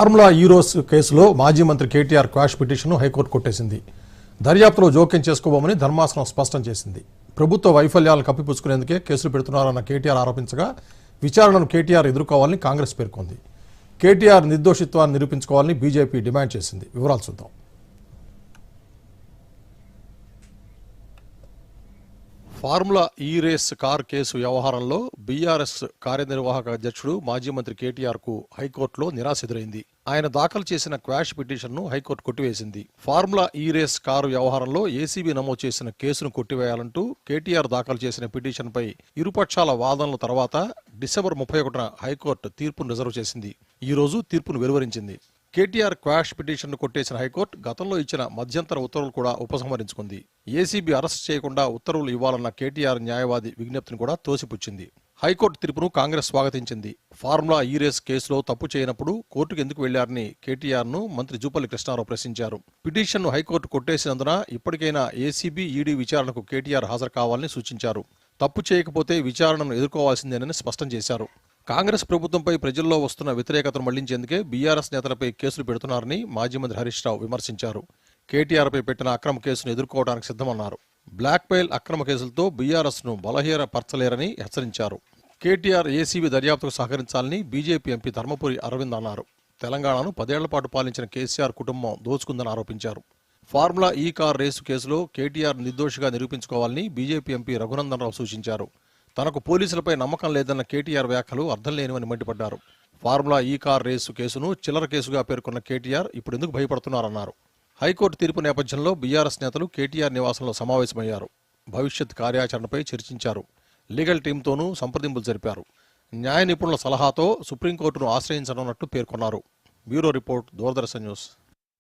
Formula Eros కేసులో మాజీ మంత్రి కేటీఆర్ క్వాష్ పిటిషన్ను హైకోర్టు కొట్టేసింది. దర్యాప్తులో జోక్యం చేసుకోబోమని ధర్మాసనం స్పష్టం చేసింది. ప్రభుత్వ వైఫల్యాలను కప్పిపుచ్చుకునేందుకే కేసులు పెడుతున్నారన్న కేటీఆర్ ఆరోపించగా విచారణను కేటీఆర్ ఎదుర్కోవాలని కాంగ్రెస్ పేర్కొంది. కేటీఆర్ నిర్దోషిత్వాన్ని నిరూపించుకోవాలని బీజేపీ డిమాండ్ చేసింది. వివరాలు చూద్దాం. Formula E race car case వ్యవహారంలో బీఆర్ఎస్ కార్యనిర్వాహక అధ్యక్షుడు మాజీ మంత్రి కేటీఆర్కు హైకోర్టులో నిరాశ ఎదురైంది. ఆయన దాఖలు చేసిన క్వాష్ పిటిషన్ను హైకోర్టు కొట్టివేసింది. ఫార్ములా ఈ రేస్ కారు వ్యవహారంలో ఏసీబీ నమోదు చేసిన కేసును కొట్టివేయాలంటూ కేటీఆర్ దాఖలు చేసిన పిటిషన్పై ఇరుపక్షాల వాదనల తర్వాత డిసెంబర్ ముప్పై ఒకటిన హైకోర్టు తీర్పును రిజర్వ్ చేసింది. ఈ రోజు తీర్పును వెలువరించింది. కేటీఆర్ క్వాష్ పిటిషన్ను కొట్టేసిన హైకోర్టు గతంలో ఇచ్చిన మధ్యంతర ఉత్తర్వులు కూడా ఉపసంహరించుకుంది. ఏసీబీ అరెస్ట్ చేయకుండా ఉత్తర్వులు ఇవ్వాలన్న కేటీఆర్ న్యాయవాది విజ్ఞప్తిని కూడా తోసిపుచ్చింది. హైకోర్టు తీర్పును కాంగ్రెస్ స్వాగతించింది. ఫార్ములా ఈ రేస్ కేసులో తప్పు చేయనప్పుడు కోర్టుకు ఎందుకు వెళ్ళారని కేటీఆర్ను మంత్రి జూపల్లి కృష్ణారావు ప్రశ్నించారు. పిటిషన్ను హైకోర్టు కొట్టేసినందున ఇప్పటికైనా ఏసీబీ ఈడీ విచారణకు కేటీఆర్ హాజరు కావాలని సూచించారు. తప్పు చేయకపోతే విచారణను ఎదుర్కోవాల్సిందేనని స్పష్టం చేశారు. కాంగ్రెస్ ప్రభుత్వంపై ప్రజల్లో వస్తున్న వ్యతిరేకతను మళ్ళించేందుకే బీఆర్ఎస్ నేతలపై కేసులు పెడుతున్నారని మాజీ మంత్రి హరీష్ రావు విమర్శించారు. కేటీఆర్పై పెట్టిన అక్రమ కేసును ఎదుర్కోవడానికి సిద్ధమన్నారు. బ్లాక్ అక్రమ కేసులతో బీఆర్ఎస్ను బలహీనపరచలేరని హెచ్చరించారు. కేటీఆర్ ఏసీబీ దర్యాప్తుకు సహకరించాలని బీజేపీ ఎంపీ ధర్మపురి అరవింద్ అన్నారు. తెలంగాణను పదేళ్ళ పాటు పాలించిన కేసీఆర్ కుటుంబం దోచుకుందని ఆరోపించారు. ఫార్ములా ఈ కార్ రేసు కేసులో కేటీఆర్ నిర్దోషిగా నిరూపించుకోవాలని బీజేపీ ఎంపీ రఘునందన్ రావు సూచించారు. తనకు పోలీసులపై నమ్మకం లేదన్న కేటీఆర్ వ్యాఖ్యలు అర్థం లేనివని మండిపడ్డారు. ఫార్ములా ఈ కార్ రేసు కేసును చిల్లర కేసుగా పేర్కొన్న కేటీఆర్ ఇప్పుడు ఎందుకు భయపడుతున్నారన్నారు. హైకోర్టు తీర్పు నేపథ్యంలో బీఆర్ఎస్ నేతలు కేటీఆర్ నివాసంలో సమావేశమయ్యారు. భవిష్యత్ కార్యాచరణపై చర్చించారు. లీగల్ టీంతోనూ సంప్రదింపులు జరిపారు. న్యాయ నిపుణుల సలహాతో సుప్రీంకోర్టును ఆశ్రయించనున్నట్టు పేర్కొన్నారు. Bureau report Doordarshan news.